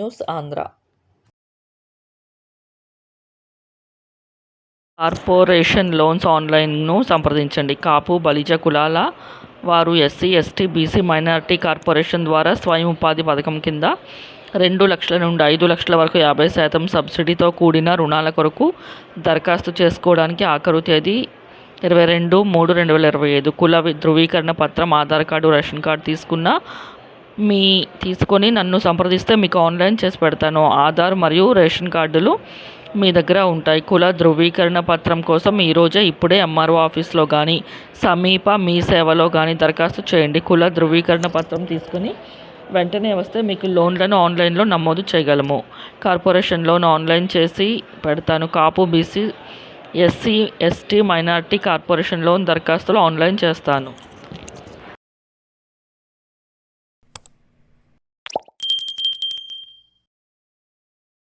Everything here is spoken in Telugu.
న్యూస్ ఆంధ్ర కార్పొరేషన్ లోన్స్ ఆన్లైన్ను సంప్రదించండి. కాపు బలిజ కులాల వారు SC ST BC minority corporation ద్వారా స్వయం ఉపాధి పథకం కింద రెండు లక్షల నుండి ఐదు లక్షల వరకు యాభై శాతం సబ్సిడీతో కూడిన రుణాల కొరకు దరఖాస్తు చేసుకోవడానికి ఆఖరు తేదీ ఇరవై రెండు మూడు రెండు వేల ఇరవై ఐదు. కుల ధృవీకరణ పత్రం ఆధార్ కార్డు రేషన్ కార్డు తీసుకున్న మీ తీసుకొని నన్ను సంప్రదిస్తే మీకు ఆన్లైన్ చేసి పెడతాను. ఆధార్ మరియు రేషన్ కార్డులు మీ దగ్గర ఉంటాయి. కుల ధృవీకరణ పత్రం కోసం ఈరోజే ఇప్పుడే ఎంఆర్ఓ ఆఫీస్లో కానీ సమీప మీ సేవలో కానీ దరఖాస్తు చేయండి. కుల ధృవీకరణ పత్రం తీసుకుని వెంటనే వస్తే మీకు లోన్లను ఆన్లైన్లో నమోదు చేయగలము. కార్పొరేషన్ లోన్ ఆన్లైన్ చేసి పెడతాను. Kapu BC SC ST minority corporation loan దరఖాస్తులు ఆన్లైన్ చేస్తాను.